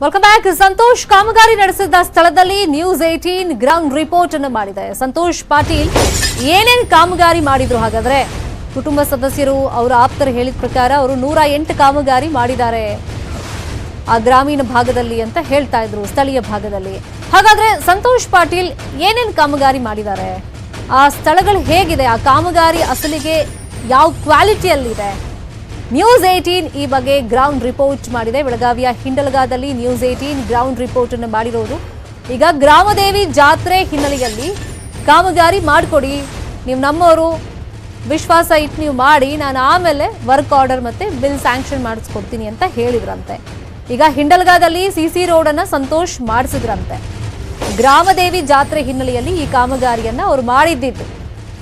Welcome back Santosh ಕಾಮಗಾರಿ ನಡೆಸಿದ ಸ್ಥಳದಲ್ಲಿ ನ್ಯೂಸ್ ಏಟೀನ್ ಗ್ರೌಂಡ್ ರಿಪೋರ್ಟ್ ಅನ್ನು ಮಾಡಿದೆ. ಸಂತೋಷ್ ಪಾಟೀಲ್, ಏನೇನ್ ಕಾಮಗಾರಿ ಮಾಡಿದ್ರು ಹಾಗಾದ್ರೆ? ಕುಟುಂಬ ಸದಸ್ಯರು ಅವರ ಆಪ್ತರು ಹೇಳಿದ ಪ್ರಕಾರ ಅವರು ನೂರ ಎಂಟು ಕಾಮಗಾರಿ ಮಾಡಿದ್ದಾರೆ. ಆ ಗ್ರಾಮೀಣ ಭಾಗದಲ್ಲಿ ಅಂತ ಹೇಳ್ತಾ ಇದ್ರು, ಸ್ಥಳೀಯ ಭಾಗದಲ್ಲಿ. ಹಾಗಾದ್ರೆ ಸಂತೋಷ್ ಪಾಟೀಲ್ ಏನೇನ್ ಕಾಮಗಾರಿ ಮಾಡಿದ್ದಾರೆ? ಆ ಸ್ಥಳಗಳು ಹೇಗಿದೆ? ಆ ಕಾಮಗಾರಿ ಅಸಲಿಗೆ ಯಾವ ಕ್ವಾಲಿಟಿಯಲ್ಲಿದೆ ನ್ಯೂಸ್ ಏಯ್ಟೀನ್ ಈ ಬಗ್ಗೆ ಗ್ರೌಂಡ್ ರಿಪೋರ್ಟ್ ಮಾಡಿದೆ. ಬೆಳಗಾವಿಯ ಹಿಂಡಲಗಾದಲ್ಲಿ ನ್ಯೂಸ್ ಏಯ್ಟೀನ್ ಗ್ರೌಂಡ್ ರಿಪೋರ್ಟ್ ಅನ್ನು ಮಾಡಿರೋದು. ಈಗ ಗ್ರಾಮದೇವಿ ಜಾತ್ರೆ ಹಿನ್ನೆಲೆಯಲ್ಲಿ ಕಾಮಗಾರಿ ಮಾಡಿಕೊಡಿ. ನೀವು ನಮ್ಮವರು ವಿಶ್ವಾಸ ಇಟ್ಟು ನೀವು ಮಾಡಿ. ನಾನು ಆಮೇಲೆ ವರ್ಕ್ ಆರ್ಡರ್ ಮತ್ತೆ ಬಿಲ್ ಸ್ಯಾಂಕ್ಷನ್ ಮಾಡಿಸ್ಕೊಡ್ತೀನಿ ಅಂತ ಹೇಳಿದ್ರಂತೆ. ಈಗ ಹಿಂಡಲ್ಗಾದಲ್ಲಿ ಸಿ ಸಿ ರೋಡನ್ನು ಸಂತೋಷ್ ಮಾಡಿಸಿದ್ರಂತೆ. ಗ್ರಾಮದೇವಿ ಜಾತ್ರೆ ಹಿನ್ನೆಲೆಯಲ್ಲಿ ಈ ಕಾಮಗಾರಿಯನ್ನ ಅವರು ಮಾಡಿದ್ದಿದ್ದು.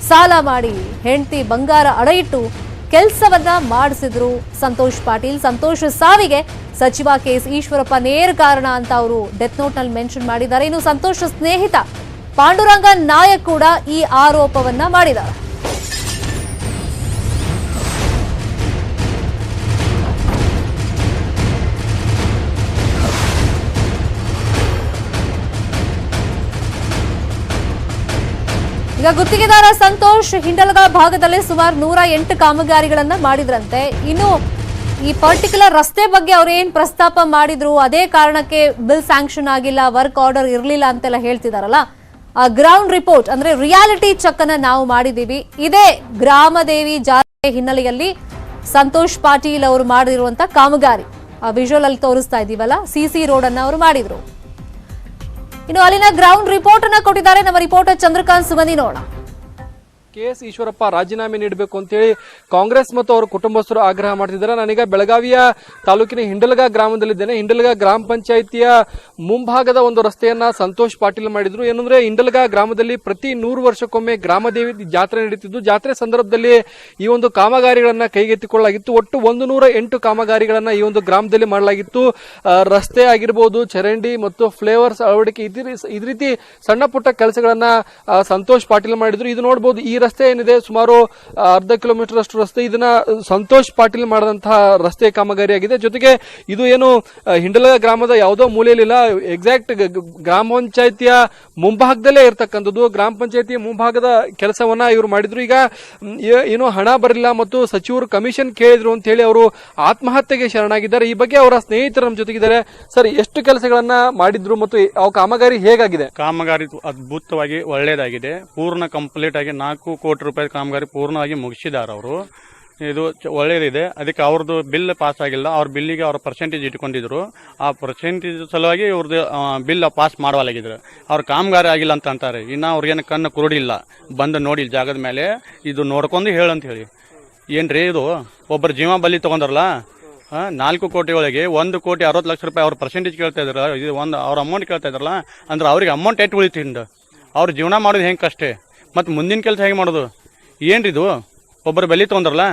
ಸಾಲ ಮಾಡಿ, ಹೆಂಡತಿ ಬಂಗಾರ ಅಡ ಇಟ್ಟು ಕೆಲಸವನ್ನ ಮಾಡಿಸಿದ್ರು ಸಂತೋಷ್ ಪಾಟೀಲ್. ಸಂತೋಷ್ ಸಾವಿಗೆ ಸಚಿವ ಕೆ ಎಸ್ ಈಶ್ವರಪ್ಪ ನೇರ ಕಾರಣ ಅಂತ ಅವರು ಡೆತ್ ನೋಟ್ನಲ್ಲಿ ಮೆನ್ಷನ್ ಮಾಡಿದ್ದಾರೆ. ಇನ್ನು ಸಂತೋಷ ಸ್ನೇಹಿತ ಪಾಂಡುರಂಗ ನಾಯಕ್ ಕೂಡ ಈ ಆರೋಪವನ್ನ ಮಾಡಿದ್ದಾರೆ. ಈಗ ಗುತ್ತಿಗೆದಾರ ಸಂತೋಷ್ ಹಿಂಡಲಗ ಭಾಗದಲ್ಲಿ ಸುಮಾರು ನೂರ ಎಂಟು ಕಾಮಗಾರಿಗಳನ್ನ ಮಾಡಿದ್ರಂತೆ. ಇನ್ನು ಈ ಪರ್ಟಿಕ್ಯುಲರ್ ರಸ್ತೆ ಬಗ್ಗೆ ಅವ್ರು ಏನ್ ಪ್ರಸ್ತಾಪ ಮಾಡಿದ್ರು, ಅದೇ ಕಾರಣಕ್ಕೆ ಬಿಲ್ ಸ್ಯಾಂಕ್ಷನ್ ಆಗಿಲ್ಲ ವರ್ಕ್ ಆರ್ಡರ್ ಇರಲಿಲ್ಲ ಅಂತೆಲ್ಲ ಹೇಳ್ತಿದಾರಲ್ಲ. ಆ ಗ್ರೌಂಡ್ ರಿಪೋರ್ಟ್ ಅಂದ್ರೆ ರಿಯಾಲಿಟಿ ಚೆಕ್ ಅನ್ನ ನಾವು ಮಾಡಿದೀವಿ. ಇದೇ ಗ್ರಾಮದೇವಿ ಜಾತ್ರೆ ಹಿನ್ನೆಲೆಯಲ್ಲಿ ಸಂತೋಷ್ ಪಾಟೀಲ್ ಅವರು ಮಾಡಿರುವಂತ ಕಾಮಗಾರಿ. ಆ ವಿಜುವಲ್ ಅಲ್ಲಿ ತೋರಿಸ್ತಾ ಇದೀವಲ್ಲ ಸಿಸಿ ರೋಡ್ ಅನ್ನ ಅವರು ಮಾಡಿದ್ರು. ಇನ್ನು ಅಲ್ಲಿನ ಗ್ರೌಂಡ್ ರಿಪೋರ್ಟ್ ಅನ್ನ ಕೊಟ್ಟಿದ್ದಾರೆ. ನಮ್ಮ ರಿಪೋರ್ಟರ್ ಚಂದ್ರಕಾಂತ್ ಸುಮನಿ ನೋಡ ಕೆ ಎಸ್ ಈಶ್ವರಪ್ಪ ರಾಜೀನಾಮೆ ನೀಡಬೇಕು ಅಂತೇಳಿ ಕಾಂಗ್ರೆಸ್ ಮತ್ತು ಅವರ ಕುಟುಂಬಸ್ಥರು ಆಗ್ರಹ ಮಾಡ್ತಿದ್ದಾರೆ. ನಾನೀಗ ಬೆಳಗಾವಿಯ ತಾಲೂಕಿನ ಹಿಂಡಲಗ ಗ್ರಾಮದಲ್ಲಿದ್ದೇನೆ. ಹಿಂಡಲಗ ಗ್ರಾಮ ಪಂಚಾಯಿತಿಯ ಮುಂಭಾಗದ ಒಂದು ರಸ್ತೆಯನ್ನ ಸಂತೋಷ್ ಪಾಟೀಲ್ ಮಾಡಿದ್ರು. ಏನಂದ್ರೆ ಹಿಂಡಲಗ ಗ್ರಾಮದಲ್ಲಿ ಪ್ರತಿ ನೂರು ವರ್ಷಕ್ಕೊಮ್ಮೆ ಗ್ರಾಮದೇವಿ ಜಾತ್ರೆ ನಡೀತಿದ್ದು. ಜಾತ್ರೆ ಸಂದರ್ಭದಲ್ಲಿ ಈ ಒಂದು ಕಾಮಗಾರಿಗಳನ್ನ ಕೈಗೆತ್ತಿಕೊಳ್ಳಲಾಗಿತ್ತು. ಒಟ್ಟು ಒಂದು ನೂರ ಎಂಟು ಕಾಮಗಾರಿಗಳನ್ನ ಈ ಒಂದು ಗ್ರಾಮದಲ್ಲಿ ಮಾಡಲಾಗಿತ್ತು. ರಸ್ತೆ ಆಗಿರ್ಬೋದು, ಚರಂಡಿ ಮತ್ತು ಫ್ಲೇವರ್ಸ್ ಅಳವಡಿಕೆ ಇದ್ರ ಇದ್ರೀತಿ ಸಣ್ಣ ಪುಟ್ಟ ಕೆಲಸಗಳನ್ನ ಸಂತೋಷ್ ಪಾಟೀಲ್ ಮಾಡಿದ್ರು. ಇದು ನೋಡಬಹುದು ಈ ರಸ್ತೆ ಏನಿದೆ ಸುಮಾರು ಆ, ಅರ್ಧ ಕಿಲೋಮೀಟರ್ ಅಷ್ಟು ರಸ್ತೆ ಇದನ್ನ ಸಂತೋಷ್ ಪಾಟೀಲ್ ಮಾಡಿದಂತಹ ರಸ್ತೆ ಕಾಮಗಾರಿ ಆಗಿದೆ ಜೊತೆಗೆ ಇದು ಏನು ಆ, ಹಿಂಡಲ ಗ್ರಾಮದ ಯಾವುದೋ ಮೂಲೆಯಲ್ಲಿಲ್ಲ ಎಕ್ಸಾಕ್ಟ್ ಗ್ರಾಮ ಪಂಚಾಯತಿಯ ಮುಂಭಾಗದಲ್ಲೇ ಇರತಕ್ಕಂಥದ್ದು. ಗ್ರಾಮ ಪಂಚಾಯತಿಯ ಮುಂಭಾಗದ ಕೆಲಸವನ್ನ ಇವರು ಮಾಡಿದ್ರು. ಈಗ ಏನು ಹಣ ಬರಲಿಲ್ಲ ಮತ್ತು ಸಚಿವರು ಕಮಿಷನ್ ಕೇಳಿದ್ರು ಅಂತ ಹೇಳಿ ಅವರು ಆತ್ಮಹತ್ಯೆಗೆ ಶರಣಾಗಿದ್ದಾರೆ. ಈ ಬಗ್ಗೆ ಅವರ ಸ್ನೇಹಿತರು ನಮ್ಮ ಜೊತೆಗಿದ್ದಾರೆ. ಸರ್ ಎಷ್ಟು ಕೆಲಸಗಳನ್ನ ಮಾಡಿದ್ರು ಮತ್ತು ಅವು ಕಾಮಗಾರಿ ಹೇಗಾಗಿದೆ? ಕಾಮಗಾರಿ ಅದ್ಭುತವಾಗಿ ಒಳ್ಳೆಯದಾಗಿದೆ. ಪೂರ್ಣ ಕಂಪ್ಲೀಟ್ ಆಗಿ ನಾಲ್ಕು ಕೋಟಿ ರೂಪಾಯಿ ಕಾಮಗಾರಿ ಪೂರ್ಣವಾಗಿ ಮುಗಿಸಿದ್ದಾರೆ ಅವರು. ಇದು ಒಳ್ಳೆಯದಿದೆ ಅದಕ್ಕೆ ಅವ್ರದ್ದು ಬಿಲ್ ಪಾಸ್ ಆಗಿಲ್ಲ. ಅವ್ರ ಬಿಲ್ಲಿಗೆ ಅವ್ರ ಪರ್ಸೆಂಟೇಜ್ ಇಟ್ಕೊಂಡಿದ್ರು. ಆ ಪರ್ಸೆಂಟೇಜ್ ಸಲುವಾಗಿ ಇವ್ರದ್ದು ಬಿಲ್ ಪಾಸ್ ಮಾಡವಲಾಗಿದ್ರು ಅವ್ರ ಕಾಮಗಾರಿ ಆಗಿಲ್ಲ ಅಂತ ಅಂತಾರೆ. ಇನ್ನು ಅವ್ರಿಗೇನು ಕಣ್ಣು ಕುರುಡಿಲ್ಲ. ಬಂದು ನೋಡಿ ಜಾಗದ ಮೇಲೆ ಇದು ನೋಡ್ಕೊಂಡು ಹೇಳಂತ ಹೇಳಿ. ಏನ್ರಿ ಇದು? ಒಬ್ಬರು ಜೀವ ಬಲಿ ತೊಗೊಂಡ್ರಲ್ಲ? ಹಾಂ? ನಾಲ್ಕು ಕೋಟಿ ಒಳಗೆ ಒಂದು ಕೋಟಿ ಅರವತ್ತು ಲಕ್ಷ ರೂಪಾಯಿ ಅವ್ರ ಪರ್ಸೆಂಟೇಜ್ ಕೇಳ್ತಾ ಇದ್ರು ಇದು ಒಂದು ಅವ್ರ ಅಮೌಂಟ್ ಕೇಳ್ತಾ ಇದ್ರಲ್ಲ, ಅಂದ್ರೆ ಅವ್ರಿಗೆ ಅಮೌಂಟ್ ಎಟ್ಟು ಉಳಿತಿಂಡು ಅವ್ರ ಜೀವನ ಮಾಡೋದು ಹೆಂಗೆ ಕಷ್ಟೇ? ಮತ್ತು ಮುಂದಿನ ಕೆಲಸ ಹೇಗೆ ಮಾಡೋದು? ಏನ್ರಿ ಇದು? ಒಬ್ಬರು ಬೆಲೆ ತೊಗೊಂಡ್ರಲ್ಲ?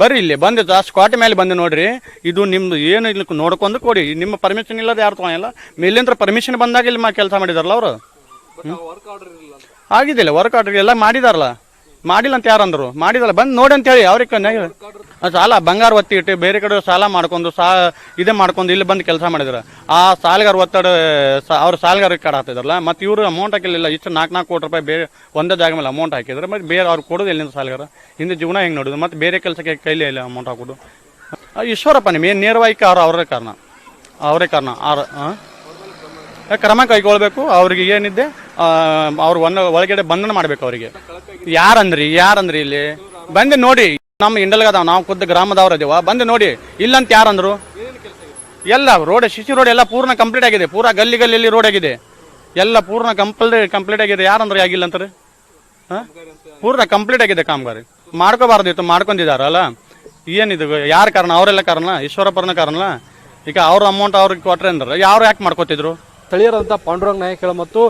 ಬರ್ರಿ ಇಲ್ಲಿ ಬಂದು ಆ ಸ್ಪಾಟ್ ಮೇಲೆ ಬಂದೆ ನೋಡ್ರಿ. ಇದು ನಿಮ್ದು ಏನು ಇಲ್ಲಿ ನೋಡ್ಕೊಂಡು ಕೊಡಿ. ನಿಮ್ಮ ಪರ್ಮಿಷನ್ ಇಲ್ಲದ ಯಾರು ತೊಗೊಂಡಿಲ್ಲ ಮೇಲಿಂದ್ರ ಪರ್ಮಿಷನ್ ಬಂದಾಗ ಇಲ್ಲಿ ಮಾ ಕೆಲಸ ಮಾಡಿದಾರಲ್ಲ ಅವರು? ಆಗಿದ್ದಿಲ್ಲ ವರ್ಕ್ ಆರ್ಡರ್ ಎಲ್ಲ ಮಾಡಿದಾರಲ್ಲ. ಮಾಡಿಲ್ಲ ಅಂತ ಯಾರು ಅಂದ್ರು? ಮಾಡಿದಲ್ಲ ಬಂದು ನೋಡಿ ಅಂತ ಹೇಳಿ ಅವ್ರಿಗೆ ಸಾಲ ಬಂಗಾರ ಒತ್ತಿ ಇಟ್ಟು ಬೇರೆ ಕಡೆ ಸಾಲ ಮಾಡ್ಕೊಂಡು ಸಾ ಇದೇ ಮಾಡ್ಕೊಂಡು ಇಲ್ಲಿ ಬಂದು ಕೆಲಸ ಮಾಡಿದ್ರು. ಆ ಸಾಲಗಾರ ಒತ್ತಡ ಅವ್ರ ಸಾಲಗಾರ ಕಡ ಹಾಕ್ತಿದ್ರಲ್ಲ, ಮತ್ತೆ ಇವರು ಅಮೌಂಟ್ ಹಾಕಿಲ್ಲ ಇಷ್ಟು ನಾಲ್ಕು ನಾಲ್ಕು ಕೋಟಿ ರೂಪಾಯಿ ಬೇರೆ ಒಂದೇ ಜಾಗ ಮೇಲೆ ಅಮೌಂಟ್ ಹಾಕಿದ್ರೆ ಮತ್ತು ಬೇರೆ ಅವ್ರು ಕೊಡೋದು ಎಲ್ಲಿಂದ ಸಾಲಗಾರ? ಹಿಂದೆ ಜೀವನ ಹೆಂಗೆ ನೋಡೋದು, ಮತ್ತೆ ಬೇರೆ ಕೆಲಸಕ್ಕೆ ಕೈಲಿ ಇಲ್ಲ ಅಮೌಂಟ್ ಹಾಕೋದು. ಈಶ್ವರಪ್ಪ ನಿಮ್ಮ ಏನು ನೇರವಾಗಿ ಅವ್ರು ಅವರೇ ಕಾರಣ? ಅವರೇ ಕಾರಣ, ಆರ? ಕ್ರಮ ಕೈಗೊಳ್ಬೇಕು, ಅವ್ರಿಗೆ ಏನಿದೆ ಅವ್ರು ಒಂದು ಒಳಗಡೆ ಬಂಧನ ಮಾಡ್ಬೇಕು ಅವರಿಗೆ. ಯಾರಂದ್ರಿ ಯಾರಂದ್ರಿ ಇಲ್ಲಿ? ಬಂದು ನೋಡಿ. ನಮ್ಮ ಇಂಡಲ್ಗದ ನಾವು ಖುದ್ದು ಗ್ರಾಮದವ್ರ ಅದೇವ. ಬಂದು ನೋಡಿ, ಇಲ್ಲಂತ ಯಾರಂದ್ರು? ಎಲ್ಲ ರೋಡ್, ಶಿಶು ರೋಡ್ ಎಲ್ಲ ಪೂರ್ಣ ಕಂಪ್ಲೀಟ್ ಆಗಿದೆ. ಪೂರಾ ಗಲ್ಲಿ ಗಲ್ಲಿಯಲ್ಲಿ ರೋಡ್ ಆಗಿದೆ. ಎಲ್ಲ ಪೂರ್ಣ ಕಂಪ್ಲೀಟ್ ಕಂಪ್ಲೀಟ್ ಆಗಿದೆ. ಯಾರಂದ್ರೆ ಆಗಿಲ್ಲ ಅಂತಾರೆ? ಪೂರ್ಣ ಕಂಪ್ಲೀಟ್ ಆಗಿದೆ ಕಾಮಗಾರಿ. ಮಾಡ್ಕೋಬಾರ್ದಿತ್ತು ಮಾಡ್ಕೊಂಡಿದಾರಲ್ಲ ಏನಿದು, ಯಾರ ಕಾರಣ? ಅವರೆಲ್ಲ ಕಾರಣ? ಈಶ್ವರಪ್ಪರನ ಕಾರಣ? ಈಗ ಅವ್ರ ಅಮೌಂಟ್ ಅವ್ರಿಗೆ ಕೊಟ್ರೆ ಅಂದ್ರೆ ಯಾರು ಯಾಕೆ ಮಾಡ್ಕೋತಿದ್ರು? ಸ್ಥಳೀಯರಾದಂತಹ ಪಾಂಡುರಂಗ ನಾಯಕಳ ಮತ್ತು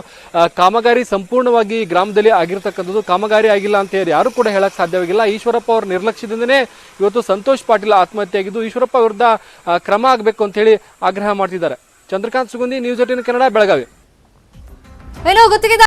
ಕಾಮಗಾರಿ ಸಂಪೂರ್ಣವಾಗಿ ಗ್ರಾಮದಲ್ಲಿ ಆಗಿರ್ತಕ್ಕಂಥದ್ದು. ಕಾಮಗಾರಿ ಆಗಿಲ್ಲ ಅಂತ ಹೇಳಿ ಯಾರು ಕೂಡ ಹೇಳಕ್ ಸಾಧ್ಯವಾಗಿಲ್ಲ ಈಶ್ವರಪ್ಪ ಅವರ ನಿರ್ಲಕ್ಷ್ಯದಿಂದನೇ ಇವತ್ತು ಸಂತೋಷ್ ಪಾಟೀಲ್ ಆತ್ಮಹತ್ಯೆ ಆಗಿದ್ದು ಈಶ್ವರಪ್ಪ ವಿರುದ್ಧ ಕ್ರಮ ಆಗಬೇಕು ಅಂತ ಹೇಳಿ ಆಗ್ರಹ ಮಾಡ್ತಿದ್ದಾರೆ. Chandrakant Sugundi news eighteen Kannada, Belagavi.